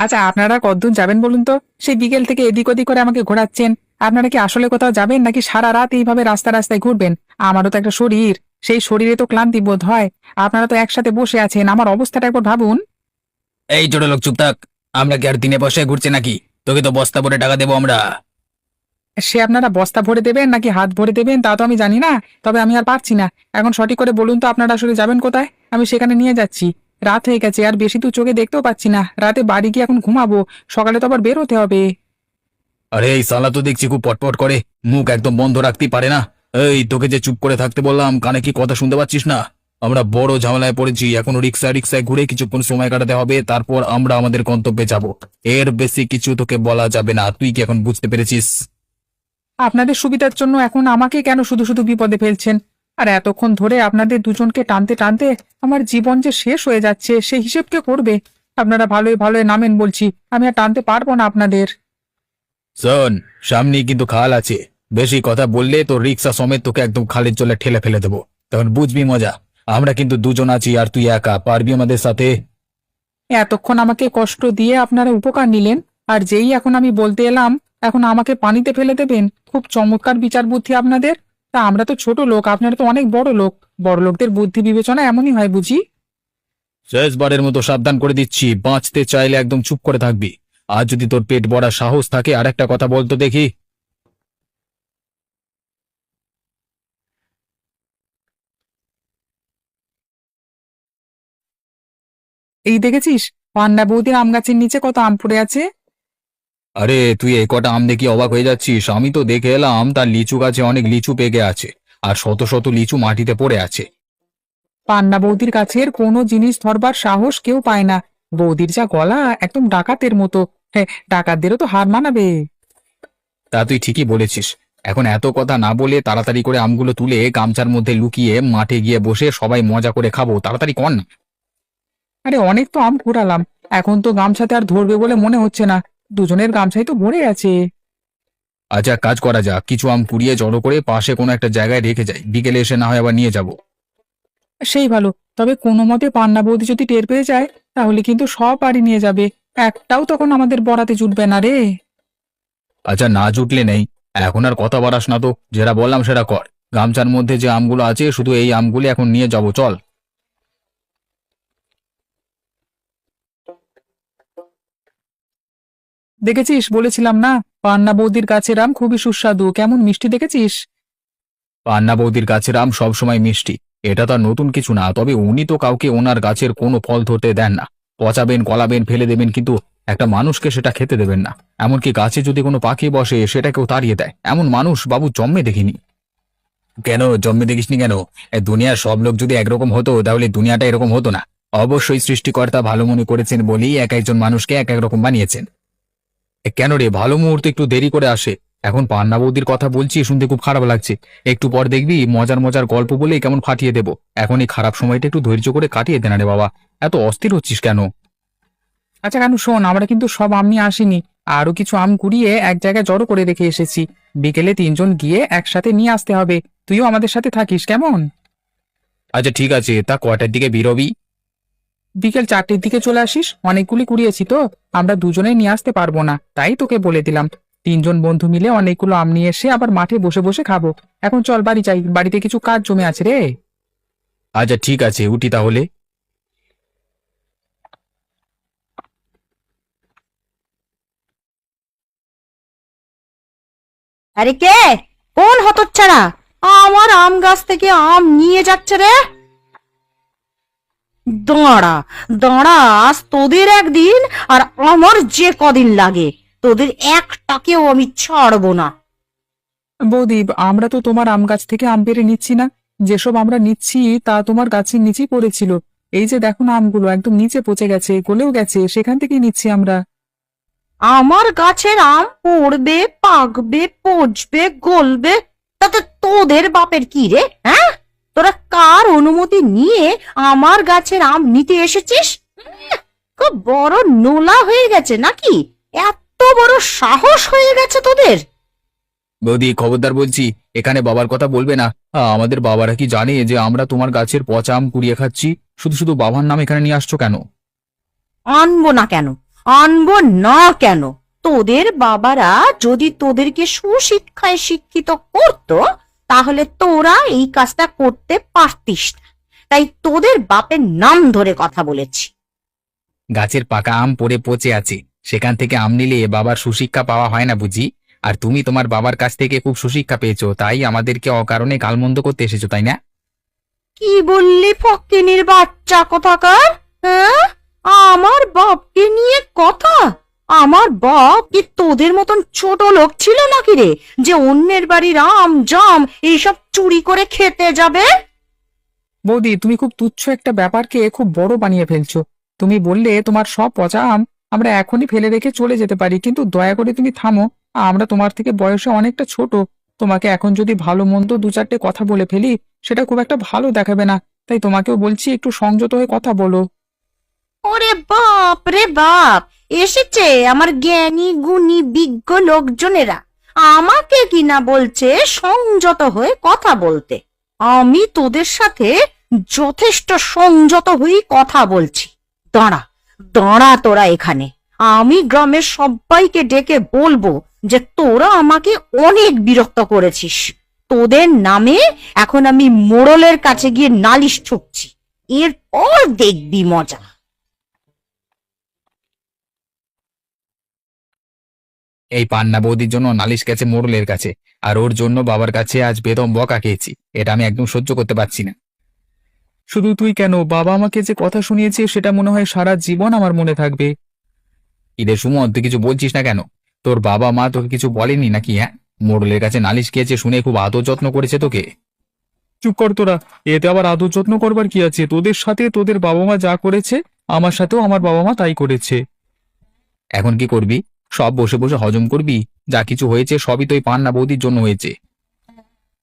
আচ্ছা আপনারা কতদূর যাবেন বলুন তো? সেই বিকেল থেকে এদিক ওদিক করে আমাকে ঘোরাচ্ছেন। আপনারা কি আসলে কোথাও যাবেন নাকি সারা রাত এইভাবে রাস্তা রাস্তায় ঘুরবেন? আমারও তো একটা শরীর। সেই শরীরে তো ক্লান্তি বোধ হয়। আপনারা তো একসাথে বসে আছেন। আমার অবস্থাটা একবার ভাবুন। এই ছোট লোক চুপ থাক। আমরা কি আর দিনে পয়সায় ঘুরছে নাকি? তোকে তো বস্তা ভরে টাকা দেবো আমরা। সে আপনারা বস্তা ভরে দেবেন নাকি হাত ভরে দেবেন তা তো আমি জানি না। তবে আমি আর পারছি না। এখন সঠিক করে বলুন তো আপনারা আসলে যাবেন কোথায়? আমি সেখানে নিয়ে যাচ্ছি। রাত হয়ে গেছে আর বেশি তো চোখে দেখতেও পাচ্ছি না। রাতে বাড়ি গিয়ে এখন ঘুমাবো সকালে তো আবার বের হতে হবে। আরে এই সালা তো দেখছি খুব পটপট করে মুখ একদম বন্ধ রাখতেই পারে না। এই তোকে যে চুপ করে থাকতে বললাম কানে কি কথা শুনতে পাচ্ছিস না? আমরা বড় ঝামেলায় পড়েছি এখন রিক্সা রিক্সায় ঘুরে কিছুক্ষণ সময় কাটাতে হবে তারপর আমরা আমাদের গন্তব্যে যাব। এর বেশি কিছু তোকে বলা যাবে না তুই কি এখন বুঝতে পেরেছিস? আপনাদের সুবিধার জন্য এখন আমাকে কেন শুধু শুধু বিপদে ফেলছেন? আর এতক্ষণ ধরে আপনাদের দুজনকে টানতে টানতে আমার জীবন যে শেষ হয়ে যাচ্ছে সে হিসেব কে করবে? আপনারা ভালোই ভালোই নামেন বলছি আমি আর টানতে পারব না আপনাদের। শোন সামনেই কিন্তু খাল আছে। বেশি কথা বললে তো রিক্সা সমেত তোকে একদম খালের জলে ঠেলে ফেলে দেবো। তখন বুঝবি মজা। আমরা কিন্তু দুজন আছি আর তুই একা। পারবি আমাদের সাথে? এতক্ষণ আমাকে কষ্ট দিয়ে আপনারা উপকার নিলেন আর যেই এখন আমি বলতে এলাম এখন আমাকে পানিতে ফেলে দেবেন? খুব চমৎকার বিচার বুদ্ধি আপনাদের। তা আমরা তো ছোট লোক আপনারা তো অনেক বড় লোক। বড় লোকদের বুদ্ধি বিবেচনা এমনই হয় বুঝি? শেষবারের মতো সাবধান করে দিচ্ছি বাঁচতে চাইলে একদম চুপ করে থাকবি। আর যদি তোর পেট ভরা সাহস থাকে আর একটা কথা বলতো দেখি। এই দেখেছিস? পান্ডা বৌদির আম গাছের নিচে কত আম পড়ে আছে? আরে তুই এই কটা আম দেখি অবাক হয়ে যাচ্ছিস। আমি তো দেখে এলাম তার লিচু গাছে অনেক লিচু পেকে আছে আর শত শত লিচু মাটিতে পড়ে আছে। পান্না বৌদির কাছের কোনো জিনিস ধরবার সাহস কেউ পায় না। বৌদির যা গলা একদম ডাকাতের মতো। হ্যাঁ ডাকাতদেরও তো হার মানাবে। তা তুই ঠিকই বলেছিস। এখন এত কথা না বলে তাড়াতাড়ি করে আমগুলো তুলে গামছার মধ্যে লুকিয়ে মাঠে গিয়ে বসে সবাই মজা করে খাব। তাড়াতাড়ি কর না। আরে অনেক তো আম কুড়ালাম এখন তো গামছাতে আর ধরবে বলে মনে হচ্ছে না। দুজনের গামছাই তো ভরে আছে। আচ্ছা কাজ করা যাক। কিছু আম কুড়িয়ে জড়ো করে পাশে কোনো একটা জায়গায় রেখে যাই। বিকেলে এসে না হয় আবার নিয়ে যাব। সেই ভালো। তবে কোনো মতে পান্না বৌদি যদি টের পেয়ে যায় তাহলে কিন্তু সব বাড়ি নিয়ে যাবে। একটাও তখন আমাদের বরাতে জুটবে না রে। আচ্ছা না জুটলে নেই। এখন আর কথা বাড়াস না তো। যেটা বললাম সেটা কর। গামছার মধ্যে যে আমগুলো আছে শুধু এই আমগুলি এখন নিয়ে যাব। চল। দেখেছিস? বলেছিলাম না? পান্না বৌদির গাছের আম খুবই সুস্বাদু। কেমন মিষ্টি দেখেছিস? পান্না বৌদির গাছের আম সবসময় মিষ্টি। এটা তো আর নতুন কিছু না তবে উনি তো কাউকে ওনার গাছের কোনো ফল ধরতে দেন না। পচাবেন কলাবেন ফেলে দেবেন কিন্তু একটা মানুষকে সেটা খেতে দেবেন না। এমনকি গাছে যদি কোনো পাখি বসে সেটাকেও তাড়িয়ে দেয়। এমন মানুষ বাবু জন্মে দেখিনি। কেন? জন্মে দেখিসনি কেন? দুনিয়ার সব লোক যদি একরকম হতো তাহলে দুনিয়াটা এরকম হতো না। অবশ্যই সৃষ্টিকর্তা ভালো মনে করেছেন বলেই এক একজন মানুষকে এক এক রকম বানিয়েছেন। কেন রে? ভালো মুহূর্তে একটু দেরি করে আসে। এখন পান্না বৌদির কথা বলছি শুনতে খুব খারাপ লাগছে। একটু পর দেখবি মজার মজার গল্প বলে কেমন ফাটিয়ে দেবো। এখন এই খারাপ সময়টা একটু ধৈর্য করে কাটিয়ে দে না রে বাবা। এত অস্থির হচ্ছিস কেন? আচ্ছা কেন, শোন, আমরা কিন্তু সব আমি আসিনি। আরও কিছু আম কুড়িয়ে এক জায়গায় জড়ো করে রেখে এসেছি। বিকেলে তিনজন গিয়ে একসাথে নিয়ে আসতে হবে। তুইও আমাদের সাথে থাকিস, কেমন? আচ্ছা ঠিক আছে, তা কয়টার দিকে বেরোবি? বিকেল চারটের দিকে চলে আসিস? অনেকগুলি কুড়িয়েছি তো। আমরা দুজনেই নিয়ে আসতে পারব না। তাই তোকে বলে দিলাম। তিনজন বন্ধু মিলে অনেকগুলো আম নিয়ে এসে আবার মাঠে বসে বসে খাব। এখন চল বাড়ি যাই। বাড়িতে কিছু কাজ জমে আছে রে। আচ্ছা ঠিক আছে। উঠি তাহলে। আরে কে? কোন হতচ্ছাড়া? আমার আম গাছ থেকে আম নিয়ে যাচ্ছে রে। দাঁড়া দাঁড়া আজ তোদের একদিন আর আমার যে কদিন লাগে তোদের একটাকেও আমি ছাড়বো না। বৌদি আমরা তো তোমার আম গাছ থেকে আম পেরে নিচ্ছি না। যেসব আমরা নিচ্ছি তা তোমার গাছের নিচেই পড়েছিল। এই যে দেখো না আমগুলো একদম নিচে পচে গেছে গলেও গেছে সেখান থেকেই নিচ্ছি আমরা। আমার গাছের আম পড়বে পাকবে পচবে গলবে তাতে তোদের বাপের কি রে হ্যাঁ? তোরা কার অনুমতি নিয়ে আমার গাছের আম নিতে এসেছিস? খুব বড় নোলা হয়ে গেছে নাকি? এত বড় সাহস হয়ে গেছে তোদের। বৌদি খবরদার বলছি এখানে বাবার কথা বলবে না। আমাদের বাবারা কি জানে যে আমরা তোমার গাছের পচা আম কুড়িয়ে খাচ্ছি? শুধু শুধু বাবার নাম এখানে নিয়ে আসছো কেন? আনব না কেন? আনব না কেন? তোদের বাবারা যদি তোদেরকে সুশিক্ষায় শিক্ষিত করতো তাহলে তোরা এই কাজটা করতে পারতিস না। তাই তোদের বাপের নাম ধরে কথা বলেছি। গাছের পাকা আম পড়ে পচে আছে। সেখান থেকে আম নিলে বাবার সুশিক্ষা পাওয়া হয় না বুঝি? আর তুমি তোমার বাবার কাছ থেকে খুব সুশিক্ষা পেয়েছ তাই আমাদেরকে অকারণে গালমন্দ করতে এসেছ তাই না? কি বললি ফকিনির বাচ্চা কোথাকার হ্যাঁ? আমার বাপকে নিয়ে কথা? আমার বাপ কি তোদের মতন ছোট লোক ছিল নাকি রে? যে অন্যের বাড়ির আম জাম এইসব চুরি করে খেতে যাবে? বৌদি তুমি খুব তুচ্ছ একটা ব্যাপারকে খুব বড় বানিয়ে ফেলছো। তুমি বললে তোমার সব পচা আম আমরা এখনই ফেলে রেখে চলে যেতে পারি কিন্তু দয়া করে তুমি থামো। আমরা তোমার থেকে বয়সে অনেকটা ছোট। তোমাকে এখন যদি ভালো মন্দ দু চারটে কথা বলে ফেলি সেটা খুব একটা ভালো দেখাবে না। তাই তোমাকেও বলছি একটু সংযত হয়ে কথা বলো। ওরে বাপ রে বাপ! এসেছে আমার জ্ঞানী, গুণী, বিজ্ঞ লোকজনেরা। আমাকে কিনা বলছে সংযত হয়ে কথা বলতে। আমি তোদের সাথে যথেষ্ট সংযত হয়ে কথা বলছি। দাঁড়া দাঁড়া তোরা এখানে। আমি গ্রামের সবাইকে ডেকে বলব যে তোরা আমাকে অনেক বিরক্ত করেছিস। তোদের নামে এখন আমি মোড়লের কাছে গিয়ে নালিশ ঠুকছি এরপর দেখবি মজা। এই পান্না বৌদির জন্য নালিশ গেছে মোড়লের কাছে, আর ওর জন্য বাবার কাছে আজ বেদম বকা খেয়েছি, এটা আমি একদম সহ্য করতে পারছি না। শুধু তুই কেন? বাবা আমাকে যে কথা শুনিয়েছে, সেটা মনে হয় সারা জীবন আমার মনে থাকবে। ইরে সুমন, তুই কিছু বলছিস না কেন? তোর বাবা মা তোকে কিছু বলেনি নাকি হ্যাঁ? মোড়লের কাছে নালিশ খেয়েছে শুনে খুব আদর যত্ন করেছে তোকে। চুপ কর তোরা, এতে আবার আদর যত্ন করবার কি আছে? তোদের সাথে তোদের বাবা মা যা করেছে, আমার সাথেও আমার বাবা মা তাই করেছে। এখন কি করবি? সব বসে বসে হজম করবি? যা কিছু হয়েছে সবই তো পান্না বৌদির জন্য হয়েছে।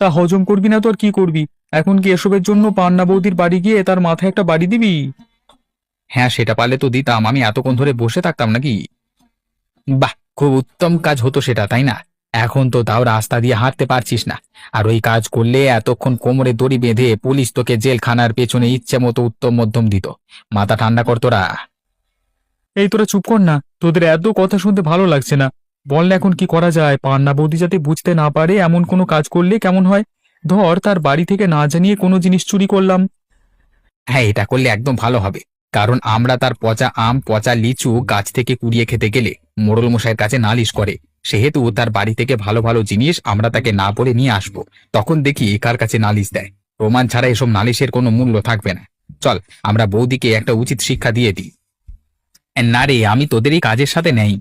তা হজম করবি না তো আর কি করবি? এখন কি এসবের জন্য পান্না বৌদির বাড়ি গিয়ে তার মাথায় একটা বাড়ি দিবি? হ্যাঁ সেটা পারলে তো দিতাম। আমি এতক্ষণ ধরে বসে থাকতাম নাকি? বাহ, খুব উত্তম কাজ হতো সেটা, তাই না? এখন তো তাও রাস্তা দিয়ে হাঁটতে পারছিস না। আর ওই কাজ করলে এতক্ষণ কোমরে দড়ি বেঁধে পুলিশ তোকে জেলখানার পেছনে ইচ্ছে মতো উত্তম মধ্যম দিত। মাথা ঠান্ডা কর তোরা। এই তোরা চুপ কর না। তোদের এত কথা শুনতে ভালো লাগছে না। বল না এখন কি করা যায়? পান্না বৌদি যাতে বুঝতে না পারে এমন কোনো কাজ করলে কেমন হয়? ধর, তার বাড়ি থেকে না জানিয়ে কোনো জিনিস চুরি করলাম। হ্যাঁ এটা করলে একদম ভালো হবে। কারণ আমরা তার পচা আম, পচা লিচু গাছ থেকে কুড়িয়ে খেতে গেলে মোড়ল মশাইয়ের কাছে নালিশ করে। সেহেতু তার বাড়ি থেকে ভালো ভালো জিনিস আমরা তাকে না বলে নিয়ে আসব। তখন দেখি কার কাছে নালিশ দেয়। প্রমাণ ছাড়া এসব নালিশের কোনো মূল্য থাকবে না। চল, আমরা বৌদিকে একটা উচিত শিক্ষা দিয়ে দিই। না রে, আমি তোদের এই কাজের সাথে নেই।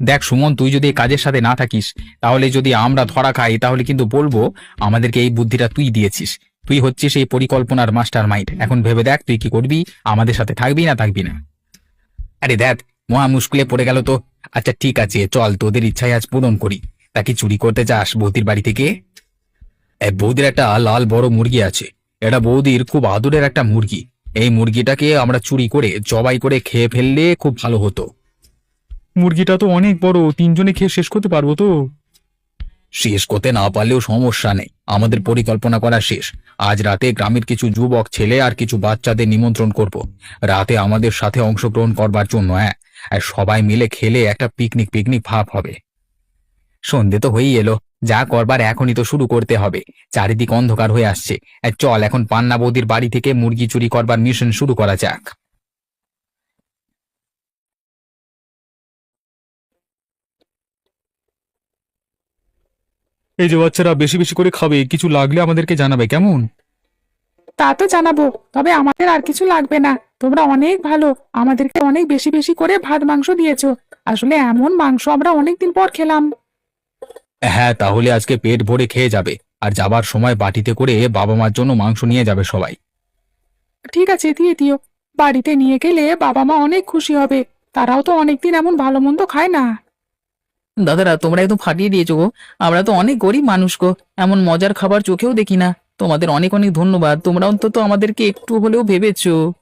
দেখ সুমন, তুই যদি এই কাজের সাথে না থাকিস, তাহলে যদি আমরা ধরা খাই, তাহলে কিন্তু বলব আমাদেরকে এই বুদ্ধিটা তুই দিয়েছিস। তুই হচ্ছিস এই পরিকল্পনার মাস্টার মাইন্ড এখন ভেবে দেখ, তুই কি করবি, আমাদের সাথে থাকবি না থাকবি না। আরে দেখ, মহা মুশকিলে পড়ে গেল তো। আচ্ছা ঠিক আছে, চল, তোদের ইচ্ছায় আজ পূরণ করি। তা কি চুরি করতে চাস বৌদির বাড়ি থেকে? বৌদির একটা লাল বড় মুরগি আছে। এটা বৌদির খুব আদরের একটা মুরগি। এই মুরগিটাকে আমরা চুরি করে জবাই করে খেয়ে ফেললে খুব ভালো হতো। মুরগিটা তো অনেক বড় তিনজনে খেয়ে শেষ করতে পারব তো? শেষ করতে না পারলেও সমস্যা নেই আমাদের পরিকল্পনা করা শেষ। আজ রাতে গ্রামের কিছু যুবক ছেলে আর কিছু বাচ্চাদের নিমন্ত্রণ করব। রাতে আমাদের সাথে অংশগ্রহণ করবার জন্য হ্যাঁ আর সবাই মিলে খেলে একটা পিকনিক পিকনিক ভাব হবে। সন্ধে তো হয়েই এলো। যা করবার এখনই তো শুরু করতে হবে। চারিদিক অন্ধকার হয়ে আসছে। আর চল এখন পান্না বৌদির বাড়ি থেকে মুরগি চুরি করবার মিশন শুরু করা যাক। এই যে বাচ্চারা বেশি বেশি করে খাবে। কিছু লাগলে আমাদেরকে জানাবে কেমন? তা তো জানাব। তবে আমাদের আর কিছু লাগবে না। তোমরা অনেক ভালো। আমাদেরকে অনেক বেশি বেশি করে ভাত মাংস দিয়েছ। আসলে এমন মাংস আমরা অনেকদিন পর খেলাম। হ্যাঁ তাহলে আজকে পেট ভরে খেয়ে যাবে। আর যাবার সময় বাটিতে করে বাবা মার জন্য মাংস নিয়ে যাবে সবাই। ঠিক আছে দিয়ে দিও। বাড়িতে নিয়ে গেলে বাবা মা অনেক খুশি হবে। তারাও তো অনেকদিন এমন ভালো মন্দ খায় না। দাদারা তোমরা একদম ফাটিয়ে দিয়েছ গো। আমরা তো অনেক গরিব মানুষ গো। এমন মজার খাবার চোখেও দেখি না। তোমাদের অনেক অনেক ধন্যবাদ। তোমরা অন্তত আমাদেরকে একটু হলেও ভেবেছো।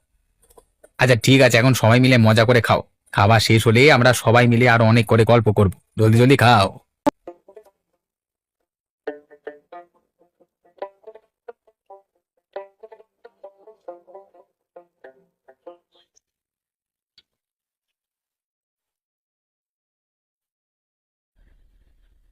আচ্ছা ঠিক আছে এখন সবাই মিলে মজা করে খাও। খাওয়া শেষ হলে আমরা সবাই মিলে আরও অনেক করে গল্প করব। জলদি জলদি খাও।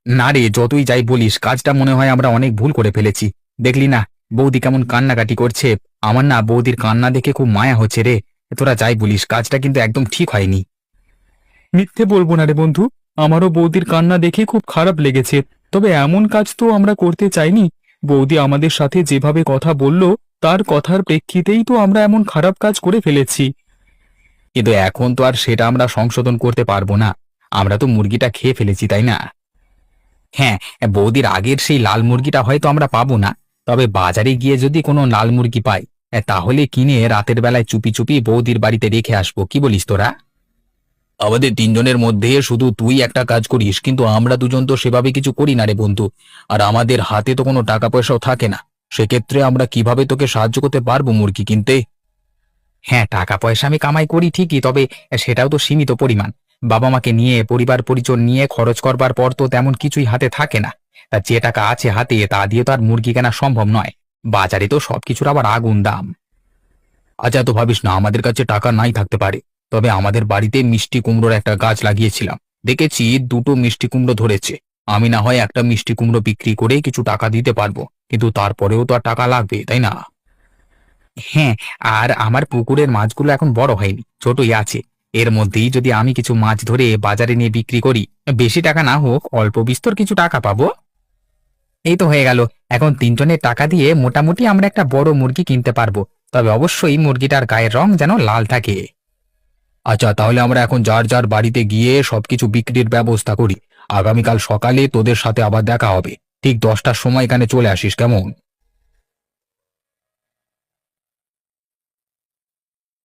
না রে যতই যাই বলিস কাজটা মনে হয় আমরা অনেক ভুল করে ফেলেছি। দেখলি না বৌদি কেমন কান্নাকাটি করছে। আমার না বৌদির কান্না দেখে খুব মায়া হচ্ছে রে। তোরা যাই বলিস কাজটা কিন্তু একদম ঠিক হয়নি। মিথ্যে বলব না রে বন্ধু আমারও বৌদির কান্না দেখে খুব খারাপ লেগেছে। তবে এমন কাজ তো আমরা করতে চাইনি। বৌদি আমাদের সাথে যেভাবে কথা বলল তার কথার প্রেক্ষিতেই তো আমরা এমন খারাপ কাজ করে ফেলেছি। কিন্তু এখন তো আর সেটা আমরা সংশোধন করতে পারব না। আমরা তো মুরগিটা খেয়ে ফেলেছি তাই না? হ্যাঁ বৌদির আগের সেই লাল মুরগিটা হয়তো আমরা পাবো না। তবে বাজারে গিয়ে যদি কোনো লাল মুরগি পাই তাহলে কিনে রাতের বেলায় চুপি চুপি বৌদির বাড়িতে রেখে আসব। কি বলিস তোরা? আমাদের তিনজনের মধ্যে শুধু তুই একটা কাজ করিস কিন্তু আমরা দুজন তো সেভাবে কিছু করি না রে বন্ধু। আর আমাদের হাতে তো কোনো টাকা পয়সাও থাকে না। সেক্ষেত্রে আমরা কীভাবে তোকে সাহায্য করতে পারব মুরগি কিনতে? হ্যাঁ টাকা পয়সা আমি কামাই করি ঠিকই তবে সেটাও তো সীমিত পরিমাণ। বাবা মাকে নিয়ে, পরিবার পরিজন নিয়ে খরচ করবার পর তো তেমন কিছুই হাতে থাকে না। তা যে টাকা আছে হাতে, তা দিয়ে তো আর মুরগি কেনা সম্ভব নয়। বাজারে তো সবকিছুর আবার আগুন দাম। আচ্ছা তো ভাবিস না, আমাদের কাছে টাকা নাই থাকতে পারে। তবে আমাদের বাড়িতে মিষ্টি কুমড়োর একটা গাছ লাগিয়েছিলাম। দেখেছি দুটো মিষ্টি কুমড়ো ধরেছে। আমি না হয় একটা মিষ্টি কুমড়ো বিক্রি করে কিছু টাকা দিতে পারব। কিন্তু তারপরেও তো আর টাকা লাগবে, তাই না? হ্যাঁ আর আমার পুকুরের মাছগুলো এখন বড় হয়নি, ছোটই আছে। এর মধ্যেই যদি আমি কিছু মাছ ধরে বাজারে নিয়ে বিক্রি করি, বেশি টাকা না হোক, অল্প বিস্তর কিছু টাকা পাবো। এই তো হয়ে গেল। এখন তিনজনের টাকা দিয়ে মোটামুটি আমরা একটা বড় মুরগি কিনতে পারব। তবে অবশ্যই মুরগিটার গায়ের রং যেন লাল থাকে। আচ্ছা তাহলে আমরা এখন যার যার বাড়িতে গিয়ে সবকিছু বিক্রির ব্যবস্থা করি। আগামীকাল সকালে তোদের সাথে আবার দেখা হবে। ঠিক দশটার সময় এখানে চলে আসিস, কেমন?